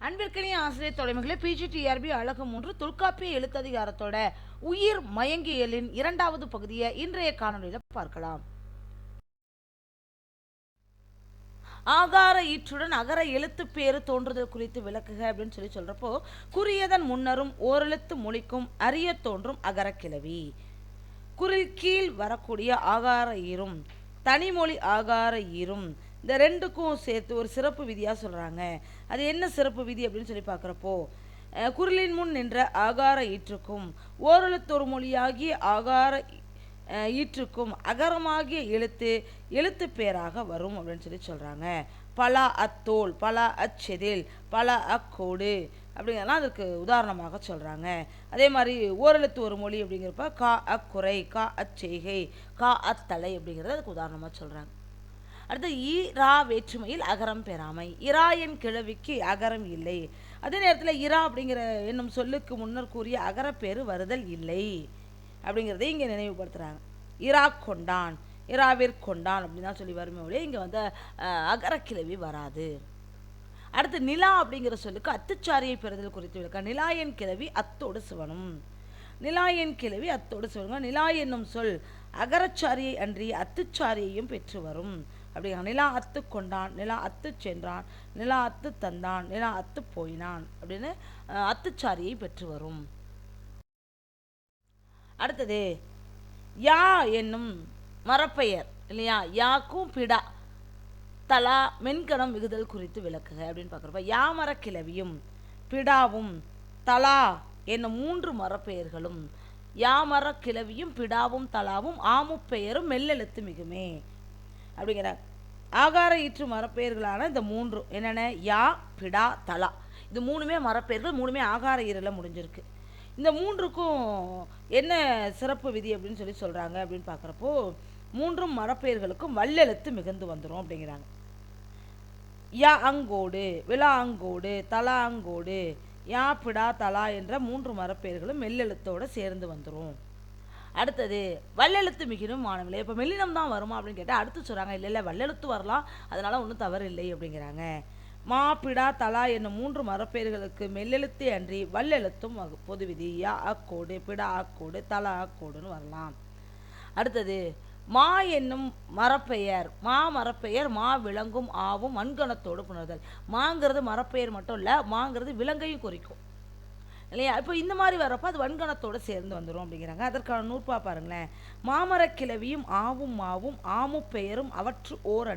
அன்பிற்கனிய ஆசிரியர் தொலைமைகளை பிஜிடிஆர்பி அழகு மூன்று தொல்காப்பிய எழுத்ததிகாரத்தோட உயிர் மயங்கியலின் இரண்டாவது பகுதியை இன்றைய காணொலியில் பார்க்கலாம். ஆகார ஈற்றுடன் அகர எழுத்து பேரு தோன்றுதல் குறித்து விளக்குக அப்படின்னு சொல்லி சொல்றப்போ குறியதன் முன்னரும் ஓரெழுத்து மொழிக்கும் அரிய தோன்றும் அகரக்கிளவி குரில் கீழ் வரக்கூடிய ஆகார ஈரும் தனிமொழி ஆகார ஈரும் இந்த ரெண்டுக்கும் சேர்த்து ஒரு சிறப்பு விதியாக சொல்கிறாங்க அது என்ன சிறப்பு விதி அப்படின்னு சொல்லி பார்க்குறப்போ குரலின் முன் நின்ற ஆகார ஈற்றுக்கும் ஓரெழுத்தொரு மொழியாகிய ஆகார ஈற்றுக்கும் அகரமாகிய எழுத்து எழுத்து பேராக வரும் அப்படின்னு சொல்லி சொல்கிறாங்க பல அத்தோல் பல அச்செதில் பல அக்கோடு அப்படிங்கிறலாம் அதுக்கு உதாரணமாக சொல்கிறாங்க அதே மாதிரி ஓரெழுத்து ஒரு மொழி அப்படிங்கிறப்ப கா அக்குறை கா அச்செய்கை கா அத்தலை அப்படிங்கிறது அதுக்கு உதாரணமாக சொல்கிறாங்க அடுத்து ஈரா வேற்றுமையில் அகரம் பெறாமை. இரா என் கிழவிக்கு அகரம் இல்லை. அதே நேரத்தில் இரா அப்படிங்கிற என்னும் சொல்லுக்கு முன்னர் கூறிய அகரப்பேறு வருதல் இல்லை. அப்படிங்கிறதையும் இங்கே நினைவுபடுத்துகிறாங்க இரா கொண்டான் இராவிற்கொண்டான் அப்படின்னு தான் சொல்லி வருமே ஒழிய இங்கே வந்து அகரக்கிழவி வராது. அடுத்து நிலா அப்படிங்கிற சொல்லுக்கு அத்துச்சாரியை பெறுதல் குறித்து விளக்க நிலாயன் கிழவி அத்தோடு சிவனும். நிலாயன் கிழவி அத்தோடு சிவனும். நிலா என்னும் சொல் அகரச்சாரியை அன்றி அத்துச்சாரியையும் பெற்று வரும். அப்படிங்கிற நிலா அத்து கொண்டான் நிலா அத்து சென்றான் நிலா அத்து தந்தான் நிலா அத்து போயினான் அப்படின்னு அத்துச்சாரியை பெற்று வரும். அடுத்தது யா என்னும் மரப்பெயர் இல்லையா? யாக்கும் பிடா தலா மென்கணம் மிகுதல் குறித்து விளக்குக அப்படின்னு பார்க்குறப்ப யாமர கிளவியும் பிடாவும் தலா என்னும் மூன்று மரப்பெயர்களும் யாமர கிளவியும் பிடாவும் தலாவும் ஆமுப்பெயரும் மெல்லெழுத்து மிகுமே அப்படிங்கிற ஆகார ஈற்று மரப்பெயர்களான இந்த மூன்று என்னென்ன? யா பிடா தலா. இது மூணுமே மரப்பெயர்கள் மூணுமே ஆகார ஈரில் முடிஞ்சிருக்கு. இந்த மூன்றுக்கும் என்ன சிறப்பு விதி அப்படின்னு சொல்லி சொல்கிறாங்க அப்படின்னு பார்க்குறப்போ மூன்றும் மரப்பெயர்களுக்கும் வல்லெழுத்து மிகுந்து வந்துடும் அப்படிங்கிறாங்க. யா அங்கோடு விழா அங்கோடு தலா அங்கோடு யா பிடா தலா என்ற மூன்று மரப்பெயர்களும் மெல்லெழுத்தோடு சேர்ந்து வந்துடும் அடுத்தது வல்லெழுத்து மிகினும் மாணவர்களே இப்போ மெல்லினம் தான் வருமா அப்படின்னு கேட்டால் அடுத்து சொல்கிறாங்க இல்லை இல்லை வல்லெழுத்து வரலாம். அதனால் ஒன்றும் தவறு இல்லை அப்படிங்கிறாங்க. மா பிடா தலா என்னும் மூன்று மரப்பெயர்களுக்கு மெல்லெழுத்தே அன்றி வல்லெழுத்தும் வகு- பொது விதி யா அக்கோடு பிடா அக்கோடு தலா அக்கோடுன்னு வரலாம். அடுத்தது மா என்னும் மரப்பெயர் மா மரப்பெயர் மா விலங்கும் ஆவும் மண்கணத்தோடு புணர்தல். மாங்கிறது மரப்பெயர் மட்டும் இல்லை மாங்கிறது விலங்கையும் குறிக்கும். இல்லையா? இப்போ இந்த மாதிரி வரப்போ அது வன்கணத்தோடு சேர்ந்து வந்துடும் அப்படிங்கிறாங்க. அதற்கான நூற்பா பாருங்களேன். மாமரக் கிளவியும் ஆவும் மாவும் ஆமு பெயரும் அவற்று ஓர்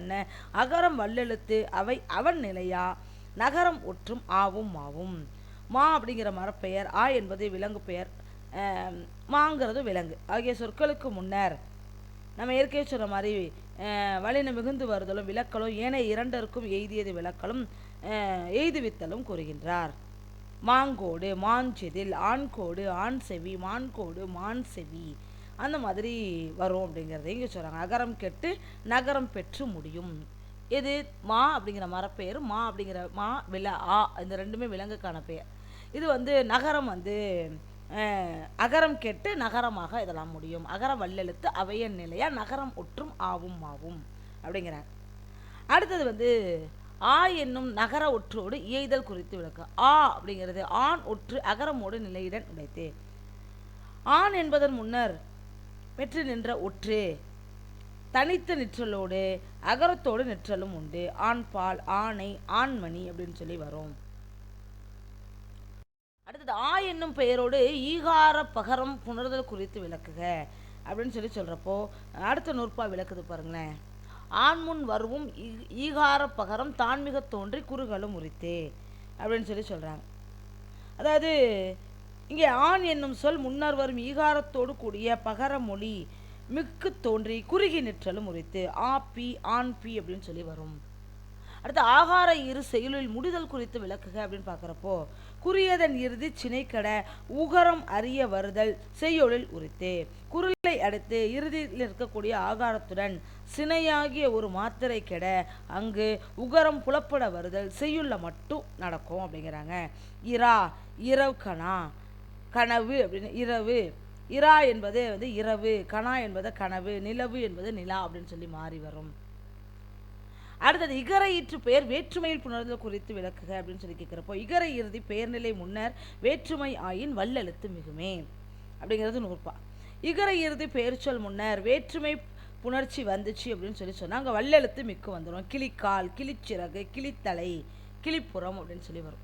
அகரம் வல்லெழுத்து அவை அவன் நிலையா? நகரம் ஒற்றும் ஆவும் மாவும். மா அப்படிங்கிற மரப்பெயர் ஆ என்பது விலங்கு பெயர் மாங்கிறது விலங்கு. ஆகிய சொற்களுக்கு முன்னர் நம்ம ஏற்கனவே சொன்ன மாதிரி அஹ், வலின மிகுந்து வருதலும் விளக்கலும் ஏனைய இரண்டருக்கும் எய்தியது விளக்கலும் எய்துவித்தலும் கூறுகின்றார். மாங்கோடு மாஞ்செதில் ஆண்கோடு ஆண் செவி மான்கோடு மான் செவி அந்த மாதிரி வரும் அப்படிங்கிறத இங்கே சொல்கிறாங்க அகரம் கெட்டு நகரம் பெற்று முடியும். இது மா அப்படிங்கிற மரப்பெயர். மா அப்படிங்கிற மா வில ஆ இந்த ரெண்டுமே விலங்குக்கான பெயர். இது வந்து நகரம் வந்து அகரம் கெட்டு நகரமாக இதெல்லாம் முடியும். அகர வல்லெழுத்து அவையன் நிலையாக நகரம் ஒற்றும் ஆவும் ஆவும் அப்படிங்கிறாங்க. அடுத்தது வந்து ஆ என்னும் நகர ஒற்றோடு இயைதல் குறித்து விளக்கம் ஆ அப்படிங்கிறது ஆண் ஒற்று அகரமோடு நிலையுடன் உடைத்தே. ஆண் என்பதன் முன்னர் பெற்று நின்ற ஒற்று. தனித்த நிற்றலோடு அகரத்தோடு நிற்றலும் உண்டு. ஆண் பால் ஆணை ஆண்மணி அப்படின்னு சொல்லி வரும். அடுத்தது ஆ என்னும் பெயரோடு ஈகார பகரம் புணர்தல் குறித்து விளக்குக அப்படின்னு சொல்லி சொல்கிறப்போ அடுத்த நூற்பா விளக்குது பாருங்களேன். ஆண்முன் வருவும் ஈகார பகரம் தான்மிக தோன்றி குறுகளும் உரித்தே அப்படின்னு சொல்லி சொல்கிறாங்க அதாவது இங்கே ஆண் என்னும் சொல் முன்னர் வரும் ஈகாரத்தோடு கூடிய பகர மொழி மிக்கு தோன்றி குறுகி நிற்றலும் உரித்து ஆ பி ஆண் பி அப்படின்னு சொல்லி வரும். அடுத்து ஆகார இரு செயலில் முடிதல் குறித்து விளக்குக அப்படின்னு பார்க்குறப்போ குறியதன் இறுதி சினைக்கட உகரம் அறிய வருதல் செய்யொழில் உரித்தே குரலை அடுத்து இறுதியில் இருக்கக்கூடிய ஆகாரத்துடன் சினையாகிய ஒரு மாத்திரை கெட அங்கு உகரம் புலப்பட வருதல் செய்யுள்ள மட்டும் நடக்கும் அப்படிங்கிறாங்க. இரா இரவு கணா கனவு அப்படின்னு இரவு. இரா என்பது வந்து இரவு கணா என்பது கனவு நிலவு என்பது நிலா அப்படின்னு சொல்லி மாறி வரும். அடுத்தது இகர ஈற்று பெயர் வேற்றுமையில் புணர்தல் குறித்து விளக்குக அப்படின்னு சொல்லி கேட்குறப்போ இகர இறுதி பெயர்நிலை முன்னர் வேற்றுமை ஆயின் வல்லெழுத்து மிகுமே அப்படிங்கிறது நூற்பா. இகர இறுதி பெயர்ச்சொல் முன்னர் வேற்றுமை புணர்ச்சி வந்துச்சு அப்படின்னு சொல்லி சொன்னால் அங்கே வல்லெழுத்து மிக்கு வந்துடும் கிளிக்கால் கிளிச்சிறகு கிளித்தலை கிளிப்புறம் அப்படின்னு சொல்லி வரும்.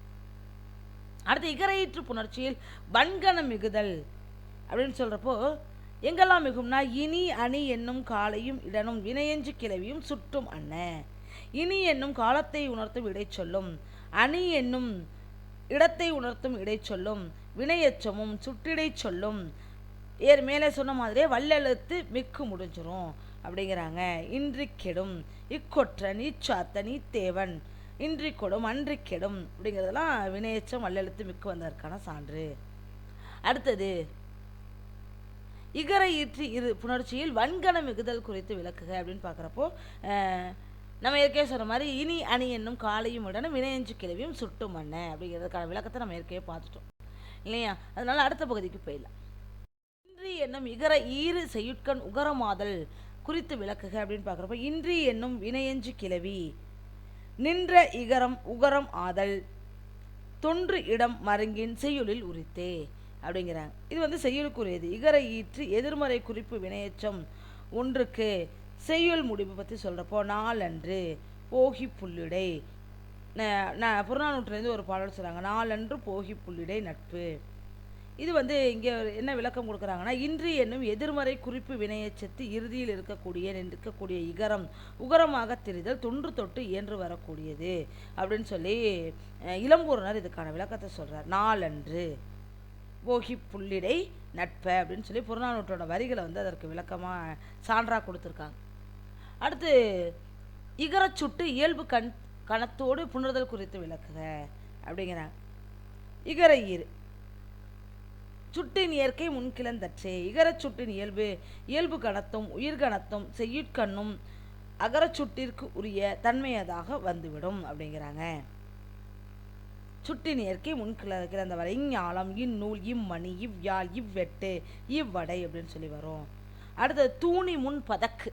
அடுத்து இகரையீற்று புணர்ச்சியில் வன்கணம் மிகுதல் அப்படின்னு சொல்கிறப்போ எங்கெல்லாம் மிகும்னா இனி அணி என்னும் காலையும் இடனும் வினையஞ்சு கிளவியும் சுட்டும் அண்ண இனி என்னும் காலத்தை உணர்த்தும் இடைச்சொல்லும் அணி என்னும் இடத்தை உணர்த்தும் இடைச்சொல்லும் வினையச்சமும் சுட்டிடை சொல்லும் ஏர் மேலே சொன்ன மாதிரியே வல்லெழுத்து மிக்கு முடிஞ்சிரும் அப்படிங்கிறாங்க. இன்றி கெடும் இக்கொற்றன் இச்சாத்தன் இத்தேவன் இன்றி கொடும் அன்றி கெடும் அப்படிங்கிறதெல்லாம் வினையச்சம் வல்லெழுத்து மிக்கு வந்ததற்கான சான்று. அடுத்தது இகர ஈற்று இரு புணர்ச்சியில் வன்கண மிகுதல் குறித்து விளக்குக அப்படின்னு பார்க்குறப்போ நம்ம ஏற்கனவே சொன்ன மாதிரி இனி அணி என்னும் காலையும் உடனே வினையஞ்சு கிளவியும் சுட்டு மண்ண அப்படிங்கிறதுக்கான விளக்கத்தை நம்ம ஏற்கனவே பார்த்துட்டோம். இல்லையா? அதனால அடுத்த பகுதிக்கு போயிடலாம். இன்றி என்னும் இகர ஈறு செய்யுட்கண் உகரமாதல் குறித்து விளக்குக அப்படின்னு பார்க்குறப்ப இன்றி என்னும் வினையஞ்சு கிளவி நின்ற இகரம் உகரம் ஆதல் தொன்று இடம் மருங்கின் செய்யுளில் உரித்தே அப்படிங்கிறாங்க. இது வந்து செய்யுளுக்குரியது. இகர ஈற்று எதிர்மறை குறிப்பு வினையச்சம் ஒன்றுக்கு செய்யுள் முடிவு பற்றி சொல்கிறப்போ நாளன்று போகி புல்லிடை. ந- புறநானூற்றுலேருந்து ஒரு பாடல் சொல்கிறாங்க நாளன்று போகி புல்லிடை நட்பு. இது வந்து இங்கே என்ன விளக்கம் கொடுக்குறாங்கன்னா இன்று என்னும் எதிர்மறை குறிப்பு வினையச்சத்து இறுதியில் இருக்கக்கூடிய இருக்கக்கூடிய இகரம் உகரமாக தெரிதல் தொன்று தொட்டு இயன்று வரக்கூடியது அப்படின்னு சொல்லி அஹ், இளம்பூரணர் இதுக்கான விளக்கத்தை சொல்கிறார் நாளன்று போகி புள்ளிடை நட்ப அப்படின்னு சொல்லி புறநானூற்றோட வரிகளை வந்து அதற்கு விளக்கமாக சான்றாக கொடுத்துருக்காங்க. அடுத்து இகரச் சுட்டு இயல்பு கண் கணத்தோடு புணர்தல் குறித்து விளக்குக அப்படிங்கிறாங்க. இகர ஈறு. சுட்டின் இயற்கை முன்கிழந்தற்றே இகரச் சுட்டின் இயல்பு இயல்பு கணத்தும் உயிர்கணத்தும் செய்யுட்கண்ணும் அகரச்சுட்டிற்கு உரிய தன்மையதாக வந்துவிடும் அப்படிங்கிறாங்க. சுட்டின் இயற்கை முன் கிள இஞ்ஞாலம் இந்நூல் இம்மணி இவ்யாழ் இவ்வெட்டு இவ்வடை அப்படின்னு சொல்லி வரும். அடுத்தது தூணி முன் பதக்கு.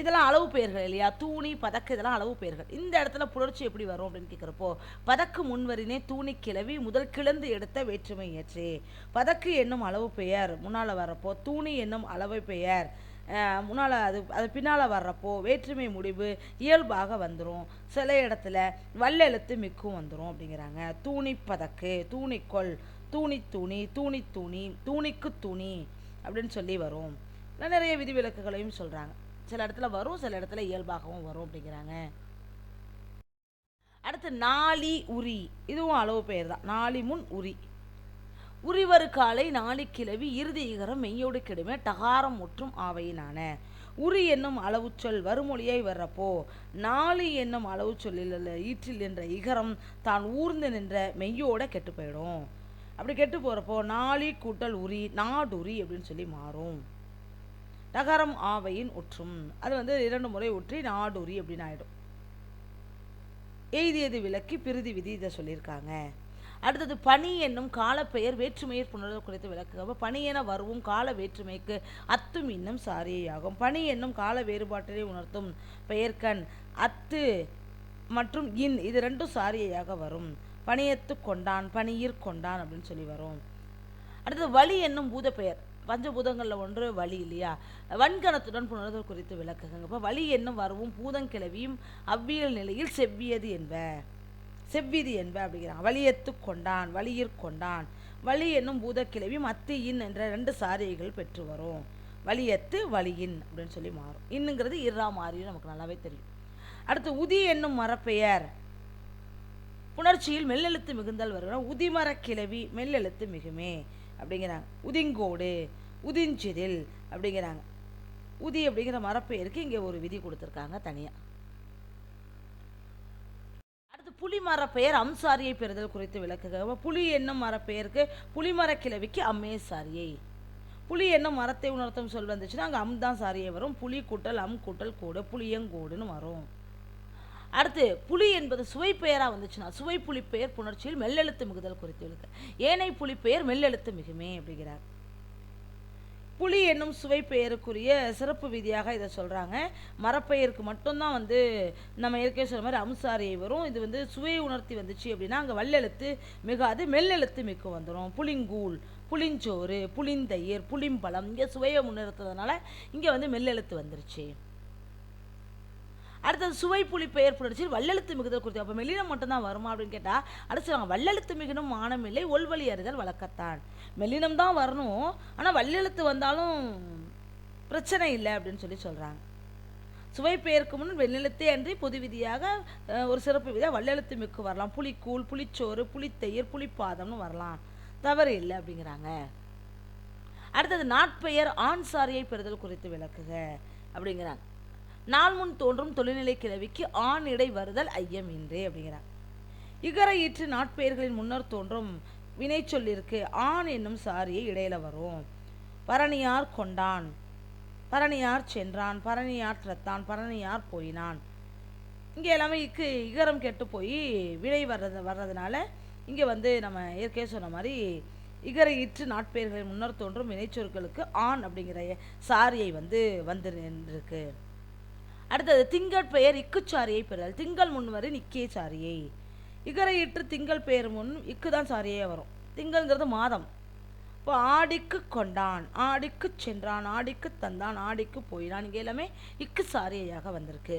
இதெல்லாம் அளவு பெயர்கள் இல்லையா? தூணி பதக்கு இதெல்லாம் அளவு பெயர்கள். இந்த இடத்துல புணர்ச்சி எப்படி வரும் அப்படின்னு கேட்குறப்போ பதக்கு முன்வரினே தூணி கிளவி முதல் கிளந்து எடுத்த வேற்றுமை ஏற்று பதக்கு என்னும் அளவு பெயர் முன்னால் வர்றப்போ தூணி என்னும் அளவு பெயர். முன்னால் அது அது பின்னால் வர்றப்போ வேற்றுமை முடிவு இயல்பாக வந்துடும் சில இடத்துல வல்லெழுத்து மிக்கும் வந்துடும் அப்படிங்கிறாங்க. தூணி பதக்கு தூணிக்கொள் தூணி தூணி தூணி தூணி தூணிக்கு துணி அப்படின்னு சொல்லி வரும். நிறைய விதிவிலக்குகளையும் சொல்கிறாங்க சில இடத்துல வரும் சில இடத்துல இயல்பாகவும் வரும் அப்படிங்கிறாங்க. அடுத்து நாளி உரி. இதுவும் அளவு பெயர் தான். நாளி முன் உரி. உரிவரு காலை நாளி கிளவி இறுதி இகரம் மெய்யோடு கெடுமே டகாரம் முற்றும் ஆவையினான. உரி என்னும் அளவுச்சொல் வருமொழியை வர்றப்போ நாளி என்னும் அளவுச்சொல்லில் சொல்லில் ஈற்றில் என்ற இகரம் தான் ஊர்ந்து நின்ற மெய்யோட கெட்டு போயிடும். அப்படி கெட்டு போகிறப்போ நாளி கூட்டல் உரி நாடுரி அப்படின்னு சொல்லி மாறும். டகரம் ஆவையின் உற்றும். அது வந்து இரண்டு முறை உற்றி நாடூரி அப்படின்னு ஆயிடும். எய்தியது விளக்கி பிரிதி விதி இதை சொல்லியிருக்காங்க. அடுத்தது பனி என்னும் காலப்பெயர் வேற்றுமையர் புணர்வு குறித்து விளக்குக அப்ப பனி என வருவும் கால வேற்றுமைக்கு அத்தும் இன்னும் சாரியாகும் பனி என்னும் கால வேறுபாட்டினை உணர்த்தும் பெயர்கண் அத்து மற்றும் இன் இது ரெண்டும் சாரியையாக வரும். பணியத்து கொண்டான் பனியிற் கொண்டான் அப்படின்னு சொல்லி வரும். அடுத்தது வலி என்னும் பூத பெயர் பஞ்சபூதங்களில் ஒன்று வலி இல்லையா? வன்கணத்துடன் புணர்தல் குறித்து விளக்குங்க இப்போ வலி என்னும் வரவும் பூதங்கிழவியும் அவ்வியல் நிலையில் செவ்வியது என்ப. செவ்விது என்ப அப்படிங்கிறான் வலியத்து கொண்டான் வலியிற் கொண்டான். வலி என்னும் பூதக்கிழவியும் அத்தியின் என்ற ரெண்டு சாரியைகள் பெற்று வரும். வலியத்து வலியின் அப்படின்னு சொல்லி மாறும். இன்னுங்கிறது இர்ரா மாறியும் நமக்கு நல்லாவே தெரியும். அடுத்து உதி என்னும் மரப்பெயர். புணர்ச்சியில் மெல்லெழுத்து மிகுந்தல் வருகிறோம். உதிமரக் கிளவி மெல்லெழுத்து மிகுமே. அப்படிங்கிறாங்க. உதிங்கோடு உதிஞ்சிதில் அப்படிங்கிறாங்க. உதி அப்படிங்கிற மரப்பெயருக்கு இங்கே ஒரு விதி கொடுத்துருக்காங்க தனியாக அடுத்து புலி மரப்பெயர் அம்சாரியை பெறுதல் குறித்து விளக்குக. புலி என்னும் மரப்பெயருக்கு புலிமரக் கிளவிக்கு அம்மே சாரியை. புலி என்னும் மரத்தை உணர்த்தும் சொல் வந்துச்சுன்னா அங்கே அம் தான் சாரியை வரும். புலி கூட்டல் அம் கூட்டல் கூடு புளியங்கோடுன்னு வரும். அடுத்து புலி என்பது சுவை பெயராக வந்துச்சுன்னா சுவை புலி பெயர் புணர்ச்சியில் மெல்லெழுத்து மிகுதல் குறித்து விளக்கு ஏனை புலி பெயர் மெல்லெழுத்து மிகுமே அப்படிங்கிறார். புலி என்னும் சுவை பெயருக்குரிய சிறப்பு விதியாக இதை சொல்கிறாங்க மரப்பெயருக்கு மட்டும்தான் வந்து நம்ம ஏற்கனவே சொல்கிற மாதிரி அம்சாரியை வரும். இது வந்து சுவையை உணர்த்தி வந்துச்சு அப்படின்னா அங்கே வல்லெழுத்து மிகாது மெல்லெழுத்து மிக்க வந்துடும் புளிங்கூழ் புளிஞ்சோறு புளிந்தயிர் புளிம்பழம் இங்கே சுவையை முன்னிறுத்துறதுனால இங்கே வந்து மெல்லெழுத்து வந்துருச்சு. அடுத்தது சுவை புளிப்பு பெயர் வல்லெழுத்து மிகுதல் குறித்து அப்போ மெலினம் மட்டும்தான் வருமா அப்படின்னு கேட்டால் அடுத்து சொல்லுவாங்க வல்லெழுத்து மிகுனும் மானமில்லை ஒல்வழி அறிதல் வழக்கத்தான். மெல்லினம் தான் வரணும். ஆனால் வல்லெழுத்து வந்தாலும் பிரச்சனை இல்லை அப்படின்னு சொல்லி சொல்கிறாங்க சுவை பெயருக்கு முன் வெள்ளெழுத்தே அன்றி பொது விதியாக ஒரு சிறப்பு விதியாக வல்லெழுத்து மிக்கு வரலாம். புளிக்கூழ் புளிச்சோறு புளித்தயிர் புளிப்பாதம்னு வரலாம். தவறு இல்லை அப்படிங்கிறாங்க. அடுத்தது நாட்பெயர் ஆண் சாரியை பெறுதல் குறித்து விளக்குக அப்படிங்கிறாங்க. நாள் முன் தோன்றும் தொழில்நிலை கிழவிக்கு ஆண் இடை வருதல் ஐயம் இன்றே அப்படிங்கிறார். இகர ஈற்று நாட்பெயர்களின் முன்னர் தோன்றும் வினைச்சொல்லிற்கு ஆண் என்னும் சாரியை இடையில வரும். பரணியார் கொண்டான். பரணியார் சென்றான். பரணியாற்றத்தான் பரணியார் போயினான். இங்கே எல்லாமே இக்கு இகரம் கெட்டு போய் வினை வர்றது வர்றதுனால இங்கே வந்து நம்ம ஏற்கனவே சொன்ன மாதிரி இகர இற்று நாட்பெயர்களின் முன்னர் தோன்றும் வினைச்சொற்களுக்கு ஆண் அப்படிங்கிற சாரியை வந்து வந்து நின்றிருக்கு. அடுத்தது திங்கள் பெயர் இக்குச்சாரியை பெறுதல். திங்கள் முன் வரை நிக்கே சாரியை. இகரை திங்கள் பெயர் முன் இக்கு தான் சாரியே வரும். திங்கள்ங்கிறது மாதம். இப்போ ஆடிக்கு கொண்டான் ஆடிக்கு சென்றான் ஆடிக்கு தந்தான் ஆடிக்கு போயினான் இங்கே எல்லாமே இக்கு சாரியையாக வந்திருக்கு.